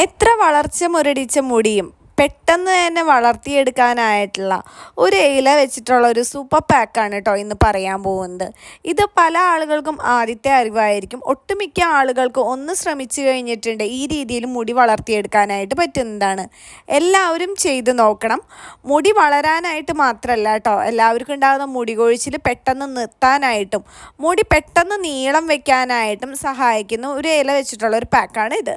എത്ര വളർച്ച മുരടിച്ച മുടിയും പെട്ടെന്ന് തന്നെ വളർത്തിയെടുക്കാനായിട്ടുള്ള ഒരു ഇല വെച്ചിട്ടുള്ള ഒരു സൂപ്പർ പാക്കാണ് കേട്ടോ ഇന്ന് പറയാൻ പോകുന്നത്. ഇത് പല ആളുകൾക്കും ആദ്യത്തെ അറിവായിരിക്കും. ഒട്ടുമിക്ക ആളുകൾക്ക് ഒന്ന് ശ്രമിച്ചു കഴിഞ്ഞിട്ടുണ്ട് ഈ രീതിയിൽ മുടി വളർത്തിയെടുക്കാനായിട്ട് പറ്റുന്നതാണ്. എല്ലാവരും ചെയ്ത് നോക്കണം. മുടി വളരാനായിട്ട് മാത്രമല്ല കേട്ടോ. എല്ലാവർക്കും ഉണ്ടാകുന്ന മുടി കൊഴിച്ചിൽ പെട്ടെന്ന് നിർത്താനായിട്ടും മുടി പെട്ടെന്ന് നീളം വെക്കാനായിട്ടും സഹായിക്കുന്ന ഒരു ഇല വെച്ചിട്ടുള്ള ഒരു പാക്കാണ് ഇത്.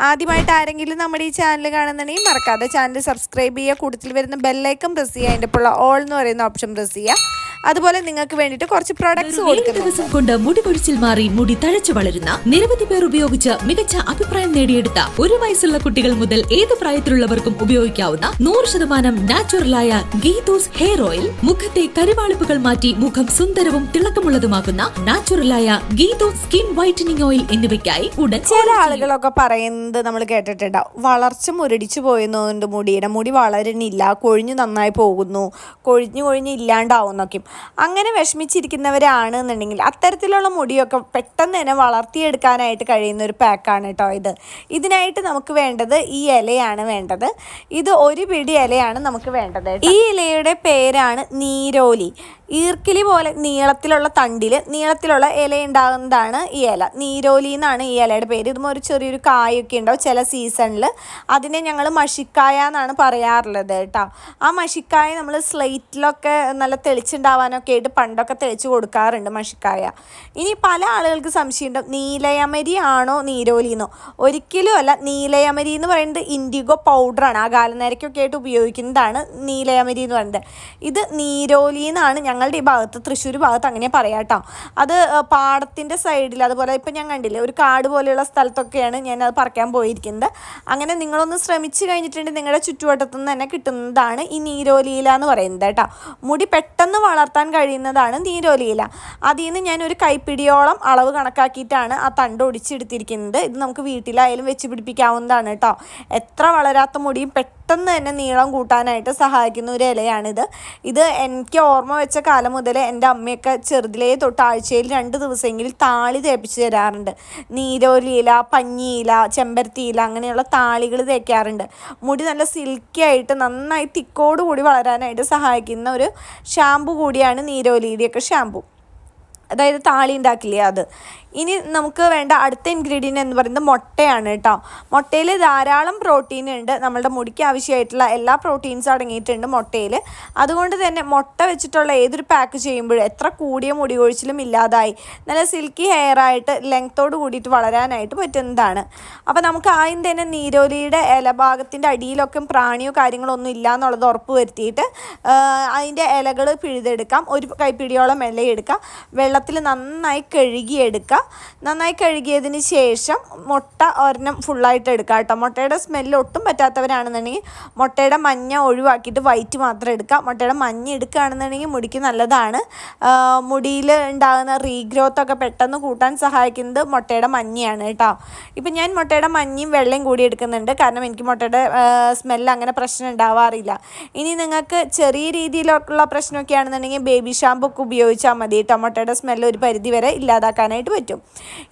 ആദ്യമായിട്ട് ആരെങ്കിലും നമ്മുടെ ഈ ചാനൽ കാണുന്നുണ്ടെങ്കിൽ മറക്കാതെ ചാനൽ സബ്സ്ക്രൈബ് ചെയ്യുക. കൂടുതൽ വരുന്ന ബെല്ലൈക്കൺ പ്രസ് ചെയ്യുക. അതിന്റെ ഓൾ എന്ന് പറയുന്ന ഓപ്ഷൻ പ്രസ് ചെയ്യുക. അതുപോലെ നിങ്ങൾക്ക് വേണ്ടിട്ട് കുറച്ച് പ്രോഡക്ട്സ് ഏഴ് ദിവസം കൊണ്ട് മുടി കൊഴിച്ചിൽ മാറി മുടി തഴച്ചു വളരുന്ന നിരവധി പേർ ഉപയോഗിച്ച് മികച്ച അഭിപ്രായം നേടിയെടുത്ത ഒരു വയസ്സുള്ള കുട്ടികൾ മുതൽ ഏത് പ്രായത്തിലുള്ളവർക്കും ഉപയോഗിക്കാവുന്ന നൂറ് ശതമാനം നാച്ചുറലായ ഗീതൂസ് ഹെയർ ഓയിൽ മുഖത്തെ കരുവാളിപ്പുകൾ മാറ്റി മുഖം സുന്ദരവും തിളക്കമുള്ളതുമാക്കുന്ന നാച്ചുറലായ ഗീതൂസ് സ്കിൻ വൈറ്റനിങ് ഓയിൽ എന്നിവയ്ക്കായി ഉടൻ ചില ആളുകളൊക്കെ പറയുന്നത് നമ്മൾ കേട്ടിട്ടുണ്ടാവും. വളർച്ച മുരടിച്ചു പോയെന്നുണ്ട് മുടിയുടെ. മുടി വളരുന്നില്ല കൊഴിഞ്ഞു നന്നായി പോകുന്നു. കൊഴിഞ്ഞു കൊഴിഞ്ഞ് ഇല്ലാണ്ടാവുന്നൊക്കെയും അങ്ങനെ വിഷമിച്ചിരിക്കുന്നവരാണ് എന്നുണ്ടെങ്കിൽ അത്തരത്തിലുള്ള മുടിയൊക്കെ പെട്ടെന്ന് തന്നെ വളർത്തിയെടുക്കാനായിട്ട് കഴിയുന്ന ഒരു പാക്കാണ് കേട്ടോ ഇത്. ഇതിനായിട്ട് നമുക്ക് വേണ്ടത് ഈ ഇലയാണ് വേണ്ടത്. ഇത് ഒരു പിടി ഇലയാണ് നമുക്ക് വേണ്ടത് ഈ ഇലയുടെ പേരാണ് നീരോലി. ഈർക്കിലി പോലെ നീളത്തിലുള്ള തണ്ടിൽ നീളത്തിലുള്ള ഇല ഉണ്ടാകുന്നതാണ് ഈ ഇല. നീരോലി എന്നാണ് ഈ ഇലയുടെ പേര്. ഇതും ഒരു ചെറിയൊരു കായൊക്കെ ഉണ്ടാവും ചില സീസണിൽ അതിനെ ഞങ്ങൾ മഷിക്കായ എന്നാണ് പറയാറുള്ളത് കേട്ടോ. ആ മഷിക്കായ നമ്മൾ സ്ലേറ്റിലൊക്കെ നല്ല തെളിച്ചുണ്ടാവാനൊക്കെ ആയിട്ട് പണ്ടൊക്കെ തെളിച്ച് കൊടുക്കാറുണ്ട് മഷിക്കായ. ഇനി പല ആളുകൾക്ക് സംശയമുണ്ട്. നീലയമരി ആണോ നീരോലി എന്നോ? ഒരിക്കലും അല്ല. നീലയമരി എന്ന് പറയുന്നത് ഇൻഡിഗോ പൗഡറാണ് ആ കാലനേരക്കൊക്കെ ആയിട്ട് ഉപയോഗിക്കുന്നതാണ് നീലയമരി എന്ന് പറയുന്നത്. ഇത് നീരോലി എന്നാണ് ഞങ്ങളുടെ ഈ ഭാഗത്ത് തൃശ്ശൂർ ഭാഗത്ത് അങ്ങനെ പറയാം കേട്ടോ അത് പാടത്തിന്റെ സൈഡിൽ അതുപോലെ ഇപ്പം ഞാൻ കണ്ടില്ലേ ഒരു കാട് പോലെയുള്ള സ്ഥലത്തൊക്കെയാണ് ഞാൻ അത് പറിക്കാൻ പോയിരിക്കുന്നത്. അങ്ങനെ നിങ്ങളൊന്ന് ശ്രമിച്ചു കഴിഞ്ഞിട്ടുണ്ടെങ്കിൽ നിങ്ങളുടെ ചുറ്റുവട്ടത്തു നിന്ന് തന്നെ കിട്ടുന്നതാണ് ഈ നീരോലീല എന്ന് പറയുന്നത് കേട്ടോ. മുടി പെട്ടെന്ന് വളർത്താൻ കഴിയുന്നതാണ് നീരോലീല. അതിൽ നിന്ന് ഞാൻ ഒരു കൈപ്പിടിയോളം അളവ് കണക്കാക്കിയിട്ടാണ് ആ തണ്ട് ഒടിച്ചെടുത്തിരിക്കുന്നത് ഇത് നമുക്ക് വീട്ടിലായാലും വെച്ച് പിടിപ്പിക്കാവുന്നതാണ് കേട്ടോ. എത്ര വളരാത്ത മുടിയും പെട്ടെന്ന് തന്നെ നീളം കൂട്ടാനായിട്ട് സഹായിക്കുന്ന ഒരു ഇലയാണിത്. ഇത് എനിക്ക് ഓർമ്മ വെച്ച കാലം മുതൽ എന്റെ അമ്മയൊക്കെ ചെറുതിലേ തൊട്ട് ആഴ്ചയിൽ രണ്ട് ദിവസമെങ്കിലും താളി തേപ്പിച്ച് തരാറുണ്ട്. നീരോലിയില പഞ്ഞിയില ചെമ്പരത്തിയില അങ്ങനെയുള്ള താളികൾ തേക്കാറുണ്ട്. മുടി നല്ല സിൽക്കി ആയിട്ട് നന്നായി തിക്കോട് കൂടി വളരാനായിട്ട് സഹായിക്കുന്ന ഒരു ഷാമ്പു കൂടിയാണ് നീരോലിയുടെയൊക്കെ ഷാമ്പു അതായത് താളി ഉണ്ടാക്കില്ലേ അത്. ഇനി നമുക്ക് വേണ്ട അടുത്ത ഇൻഗ്രീഡിയന്റ് എന്ന് പറയുന്നത് മുട്ടയാണ് കേട്ടോ മുട്ടയിൽ ധാരാളം പ്രോട്ടീൻ ഉണ്ട്. നമ്മളുടെ മുടിക്ക് ആവശ്യമായിട്ടുള്ള എല്ലാ പ്രോട്ടീൻസും അടങ്ങിയിട്ടുണ്ട് മുട്ടയിൽ. അതുകൊണ്ട് തന്നെ മുട്ട വെച്ചിട്ടുള്ള ഏതൊരു പാക്ക് ചെയ്യുമ്പോഴും എത്ര കൂടിയ മുടി കൊഴിച്ചിലും ഇല്ലാതായി. നല്ല സിൽക്കി ഹെയർ ആയിട്ട് ലെങ്ത്തോട് കൂടിയിട്ട് വളരാനായിട്ട് പറ്റുന്നതാണ്. അപ്പോൾ നമുക്ക് ആദ്യം തന്നെ നീരോലിയുടെ ഇലഭാഗത്തിന്റെ അടിയിലൊക്കെ പ്രാണിയോ കാര്യങ്ങളോ ഒന്നും ഇല്ല എന്നുള്ളത് ഉറപ്പ് വരുത്തിയിട്ട് അതിന്റെ ഇലകൾ പിഴുതെടുക്കാം. ഒരു കൈപ്പിടിയോളം ഇലയെടുക്കാം വെള്ളത്തിൽ നന്നായി കഴുകിയെടുക്കുക നന്നായി കഴുകിയതിന് ശേഷം മുട്ട ഒരെണ്ണം ഫുള്ളായിട്ട് എടുക്കുക കേട്ടോ. മുട്ടയുടെ സ്മെല്ല് ഒട്ടും പറ്റാത്തവരാണെന്നുണ്ടെങ്കിൽ മുട്ടയുടെ മഞ്ഞ ഒഴിവാക്കിയിട്ട് വൈറ്റ് മാത്രം എടുക്കുക മുട്ടയുടെ മഞ്ഞ എടുക്കുകയാണെന്നുണ്ടെങ്കിൽ മുടിക്ക് നല്ലതാണ്. മുടിയിൽ ഉണ്ടാകുന്ന റീഗ്രോത്ത് ഒക്കെ പെട്ടെന്ന് കൂട്ടാൻ സഹായിക്കുന്നത് മുട്ടയുടെ മഞ്ഞയാണ് കേട്ടോ. ഇപ്പം ഞാൻ മുട്ടയുടെ മഞ്ഞയും വെള്ളയും കൂടി എടുക്കുന്നുണ്ട്. കാരണം എനിക്ക് മുട്ടയുടെ സ്മെല്ല് അങ്ങനെ പ്രശ്നം ഉണ്ടാവാറില്ല. ഇനി നിങ്ങൾക്ക് ചെറിയ രീതിയിലുള്ള പ്രശ്നമൊക്കെ ആണെന്നുണ്ടെങ്കിൽ ബേബി ഷാമ്പൊക്കെ ഉപയോഗിച്ചാൽ മതി കേട്ടോ. മുട്ടയുടെ സ്മെല്ല് ഒരു പരിധി വരെ ഇല്ലാതാക്കാനായിട്ട് പറ്റും.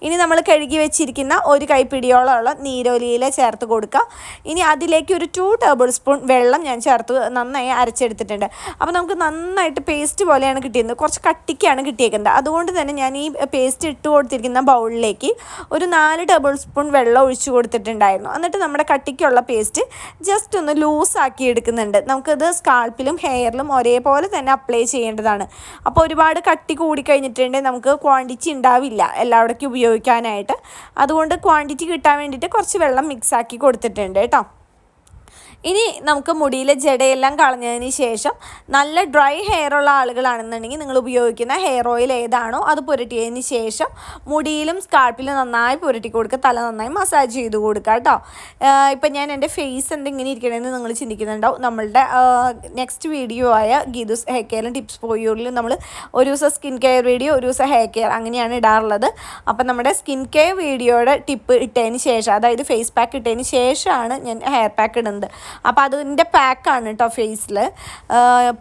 ഇനി നമ്മൾ കഴുകി വെച്ചിരിക്കുന്ന ഒരു കൈപ്പിടിയോളമുള്ള നീരോലിയില ചേർത്ത് കൊടുക്കുക. ഇനി അതിലേക്ക് ഒരു ടു ടേബിൾ സ്പൂൺ വെള്ളം ഞാൻ ചേർത്ത് നന്നായി അരച്ചെടുത്തിട്ടുണ്ട്. അപ്പോൾ നമുക്ക് നന്നായിട്ട് പേസ്റ്റ് പോലെയാണ് കിട്ടിയത് കുറച്ച് കട്ടിക്കാണ് കിട്ടിയേക്കുന്നത്. അതുകൊണ്ട് തന്നെ ഞാൻ ഈ പേസ്റ്റ് ഇട്ട് കൊടുത്തിരിക്കുന്ന ബൗളിലേക്ക് ഒരു നാല് ടേബിൾ സ്പൂൺ വെള്ളം ഒഴിച്ചു കൊടുത്തിട്ടുണ്ടായിരുന്നു. എന്നിട്ട് നമ്മുടെ കട്ടിക്കുള്ള പേസ്റ്റ് ജസ്റ്റ് ഒന്ന് ലൂസാക്കി എടുക്കുന്നുണ്ട്. നമുക്കത് സ്കാൾപ്പിലും ഹെയറിലും ഒരേപോലെ തന്നെ അപ്ലൈ ചെയ്യേണ്ടതാണ്. അപ്പോൾ ഒരുപാട് കട്ടി കൂടി കഴിഞ്ഞിട്ടുണ്ടെങ്കിൽ നമുക്ക് ക്വാണ്ടിറ്റി ഉണ്ടാവില്ല. എല്ലായിടയ്ക്കും ഉപയോഗിക്കാനായിട്ട്. അതുകൊണ്ട് ക്വാണ്ടിറ്റി കിട്ടാൻ വേണ്ടിയിട്ട് കുറച്ച് വെള്ളം മിക്സാക്കി കൊടുത്തിട്ടുണ്ട് കേട്ടോ. ഇനി നമുക്ക് മുടിയിലെ ജടയെല്ലാം കളഞ്ഞതിന് ശേഷം നല്ല ഡ്രൈ ഹെയർ ഉള്ള ആളുകളാണെന്നുണ്ടെങ്കിൽ നിങ്ങൾ ഉപയോഗിക്കുന്ന ഹെയർ ഓയിൽ ഏതാണോ അത് പുരട്ടിയതിന് ശേഷം മുടിയിലും സ്കാൾപ്പിലും നന്നായി പുരട്ടി കൊടുക്കുക തല നന്നായി മസാജ് ചെയ്ത് കൊടുക്കുക കേട്ടോ. ഇപ്പം ഞാൻ എന്റെ ഫേസ് എന്തെങ്കിലും ഇരിക്കണമെന്ന് നിങ്ങൾ ചിന്തിക്കുന്നുണ്ടാവും. നമ്മളുടെ നെക്സ്റ്റ് വീഡിയോ ആയ ഗീതുസ് ഹെയർ കെയർ ടിപ്സ് പോയൂരിലും നമ്മൾ ഒരു ദിവസം സ്കിൻ കെയർ വീഡിയോ ഒരു ദിവസം ഹെയർ കെയർ അങ്ങനെയാണ് ഇടാറുള്ളത്. അപ്പം നമ്മുടെ സ്കിൻ കെയർ വീഡിയോയുടെ ടിപ്പ് ഇട്ടതിന് ശേഷം അതായത് ഫേസ് പാക്ക് ഇട്ടതിന് ശേഷമാണ് ഞാൻ ഹെയർ പാക്ക് ഇടുന്നത്. അപ്പോൾ അതിന്റെ പാക്കാണ് കേട്ടോ ഫേസിൽ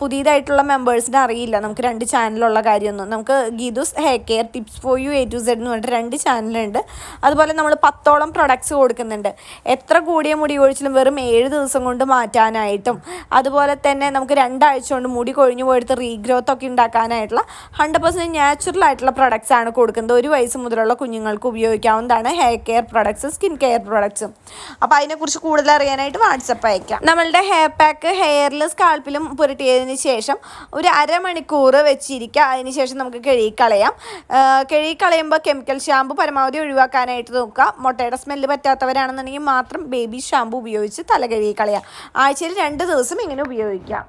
പുതിയതായിട്ടുള്ള മെമ്പേഴ്സിന് അറിയില്ല. നമുക്ക് രണ്ട് ചാനലുള്ള കാര്യമൊന്നും. നമുക്ക് Geethus hair care tips for you A to Z എന്ന് പറഞ്ഞിട്ട് രണ്ട് ചാനലുണ്ട് അതുപോലെ നമ്മൾ പത്തോളം പ്രൊഡക്ട്സ് കൊടുക്കുന്നുണ്ട്. എത്ര കൂടിയ മുടി കൊഴിച്ചിലും വെറും ഏഴ് ദിവസം കൊണ്ട് മാറ്റാനായിട്ടും അതുപോലെ തന്നെ നമുക്ക് രണ്ടാഴ്ച കൊണ്ട് മുടി കൊഴിഞ്ഞു പോയെടുത്ത് റീഗ്രോത്ത് ഒക്കെ ഉണ്ടാക്കാനായിട്ടുള്ള ഹൺഡ്രഡ് പെർസെന്റ് നാച്ചുറൽ ആയിട്ടുള്ള പ്രൊഡക്ട്സ് ആണ് കൊടുക്കുന്നത്. ഒരു വയസ്സ് മുതലുള്ള കുഞ്ഞുങ്ങൾക്ക് ഉപയോഗിക്കാവുന്നതാണ് hair care products skin care പ്രൊഡക്ട്സും അപ്പോൾ അതിനെക്കുറിച്ച് കൂടുതൽ അറിയാനായിട്ട് വാട്സപ്പ് അയക്കാം നമ്മളുടെ ഹെയർ പാക്ക് ഹെയറിൽ സ്കാൾപ്പിലും പുരട്ടിയതിന് ശേഷം ഒരു അരമണിക്കൂർ വെച്ചിരിക്കുക. അതിന് ശേഷം നമുക്ക് കഴുകിക്കളയാം. കഴുകിക്കളയുമ്പോൾ കെമിക്കൽ ഷാമ്പു പരമാവധി ഒഴിവാക്കാനായിട്ട് നോക്കുക. മുട്ടയുടെ സ്മെല്ല് പറ്റാത്തവരാണെന്നുണ്ടെങ്കിൽ മാത്രം ബേബി ഷാമ്പു ഉപയോഗിച്ച് തല കഴുകിക്കളയാം ആഴ്ചയിൽ രണ്ട് ദിവസം ഇങ്ങനെ ഉപയോഗിക്കാം.